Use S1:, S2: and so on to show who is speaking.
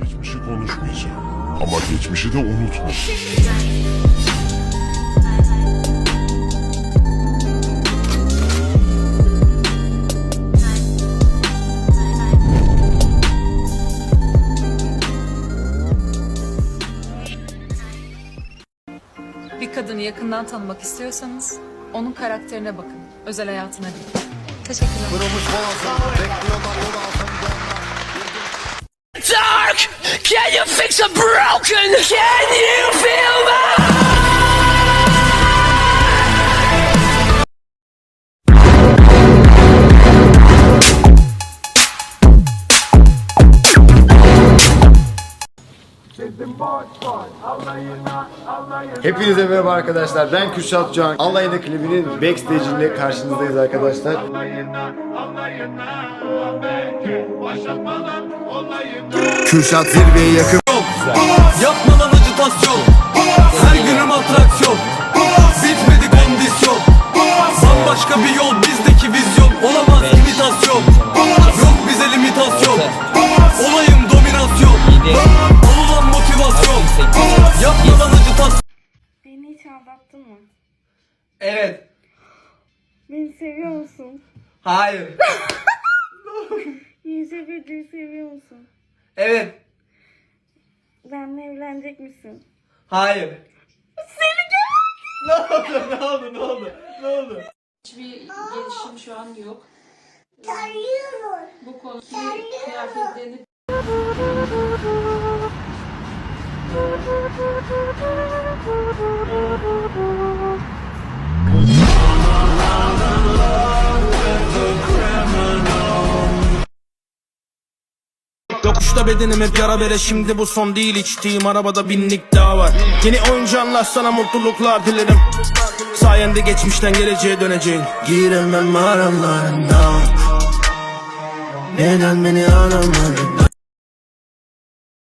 S1: Geçmişi konuşmayacağım. Ama geçmişi de unutma.
S2: Bir kadını yakından tanımak istiyorsanız onun karakterine bakın. Özel hayatına değil. Teşekkürler.
S3: dark? Can you fix a broken? Can you feel my
S4: Hepinize merhaba arkadaşlar. Ben Kürşat Can. Alayına klibinin backstage'inde karşınızdayız arkadaşlar. Kürşat zirveye yakın.
S5: Yapmadan acitasyon. Her günüm atraksiyon. Bitmedi kondisyon Bambaşka bir yol bizdeki vizyon. Olamaz
S6: aldattın mı?
S5: Evet
S6: Beni seviyor musun?
S5: Hayır
S6: Yüce Bedir'i seviyor musun?
S5: Evet
S6: Benimle evlenecek misin?
S5: Hayır Ne oldu ne oldu ne oldu ne oldu
S7: Hiçbir gelişim şu an yok. Bu konudaki kıyafetlerini
S5: Yokuşta bedenim hep yara bere şimdi bu son değil. İçtiğim arabada binlik daha var. Yeni oyuncağınla sana mutluluklar dilerim. Sayende geçmişten geleceğe döneceğin Giremem aralarından Neden beni aramadın